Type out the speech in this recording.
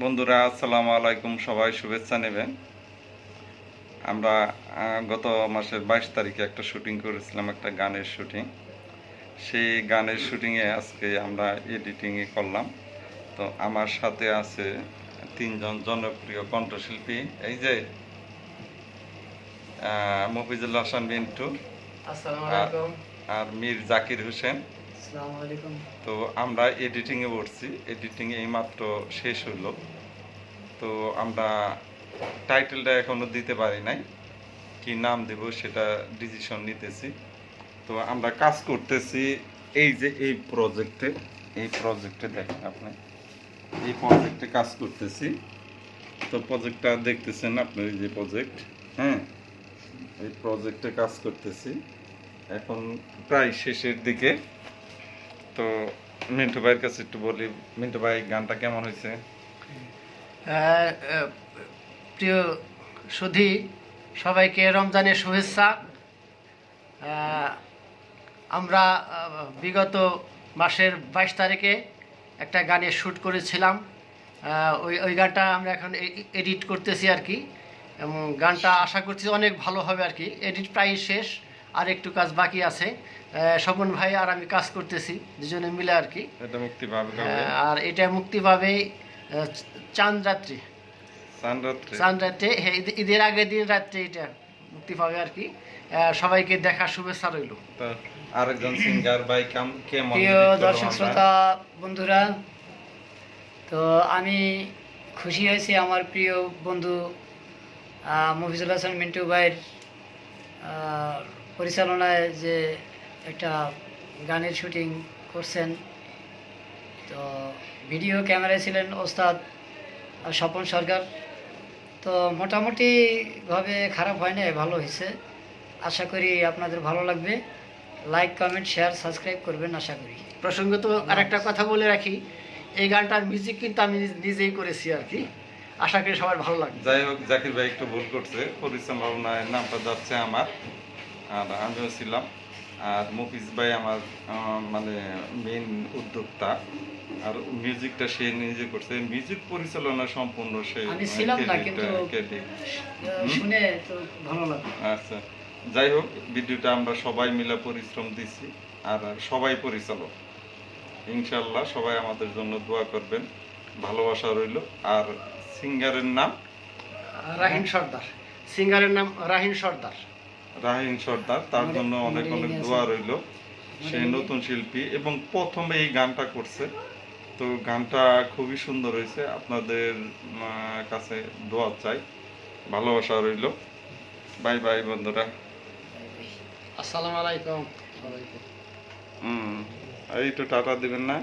বন্ধুরা আসসালামু আলাইকুম। সবাই শুভেচ্ছা নেবেন। আমরা গত মাসের বাইশ তারিখে একটা শুটিং করেছিলাম একটা গানের শুটিং। সেই গানের শুটিংয়ে আজকে আমরা এডিটিংয়ে করলাম। তো আমার সাথে আছে তিনজন জনপ্রিয় কণ্ঠশিল্পী। এই যে মফিজুল হাসান মিন্টু আর- মীর জাকির হোসেন। তো আমরা এডিটিংয়ে উঠছি এডিটিং এইমাত্র শেষ হলো। তো আমরা টাইটেলটা এখনও দিতে পারি নাই। কি নাম দেব সেটা ডিসিশন নিতেছি। তো আমরা কাজ করতেছি এই যে এই প্রজেক্টে এই প্রজেক্টে দেখেন আপনি। এই প্রজেক্টে কাজ করতেছি। তো প্রজেক্টটা দেখতেছেন আপনি এই যে প্রজেক্ট হ্যাঁ? এই প্রজেক্টে কাজ করতেছি। এখন প্রায় শেষের দিকে। তো মিন্টু ভাইয়ের কাছে একটু বলি মিন্টু ভাই গানটা কেমন হয়েছে? আহ, প্রিয় সুধি সবাইকে রমজানের শুভেচ্ছা। আমরা বিগত মাসের বাইশ তারিখে একটা গানের শ্যুট করেছিলাম। ওই ওই গানটা আমরা এখন এডিট করতেছি আর কি। এবং গানটা আশা করছি অনেক ভালো হবে আর কি। এডিট প্রায় শেষ। আর একটু কাজ বাকি আছে। স্বপন ভাই আর আমি কাজ করতেছি দুজনে মিলে আর কি। এটা মুক্তি পাবে আর এটা মুক্তি পাবে রাত্রি চান রাত্রে ঈদের আগের দিন রাত্রে এটা মুক্তি পাবে আর কি। সবাইকে দেখার শুভেচ্ছা রইল। আরেকজন সিঙ্গার ভাই কেমন প্রিয় দর্শক শ্রোতা বন্ধুরা তো আমি খুশি হয়েছি আমার প্রিয় বন্ধু মফিজুল হাসান মিন্টু ভাইয়ের পরিচালনায় যে একটা গানের শুটিং করছেন তো ভিডিও ক্যামেরায় ছিলেন ওস্তাদ স্বপন সরকার। তো মোটামুটিভাবে খারাপ হয় না ভালো হয়েছে। আশা করি আপনাদের ভালো লাগবে। লাইক কমেন্ট শেয়ার সাবস্ক্রাইব করবেন আশা করি। প্রসঙ্গত আরেকটা কথা বলে রাখি এই গানটার মিউজিক কিন্তু আমি নিজেই করেছি আর কি। আশা করি সবার ভালো লাগবে। যাই হোক জাকির ভাই একটু ভুল করছে। পরিচালনায় নামটা যাচ্ছে আমার। আর আমিও ছিলাম আর মুফিজ ভাই আমার মানে মেন উদ্যোক্তা। আর মিউজিকটা সে নিজে করছে। মিউজিক পরিচালনা সম্পূর্ণ সে আমি ছিলাম না, credit- কিন্তু- credit। আহ, শুনে তো ভালো লাগবে আচ্ছা। যাই হোক ভিডিওটা আমরা সবাই মিলে পরিশ্রম দিছি। আর সবাই পরিচালক। ইনশাল্লাহ সবাই আমাদের জন্য দোয়া করবেন। ভালোবাসা রইল। আর সিঙ্গারের নাম? রাহিন সর্দার। সিঙ্গারের নাম রাহিন সর্দার। রাহিন সর্দার তার জন্য অনেক অনেক দোয়া। রইল। সে নতুন শিল্পী এবং প্রথমে এই গানটা করছে। তো গানটা খুবই সুন্দর হয়েছে। আপনাদের কাছে দোয়া চাই। ভালোবাসা রইল। বাই বাই বন্ধুরা। আসসালামু আলাইকুম। হুম এই তো টাটা দিবেন না।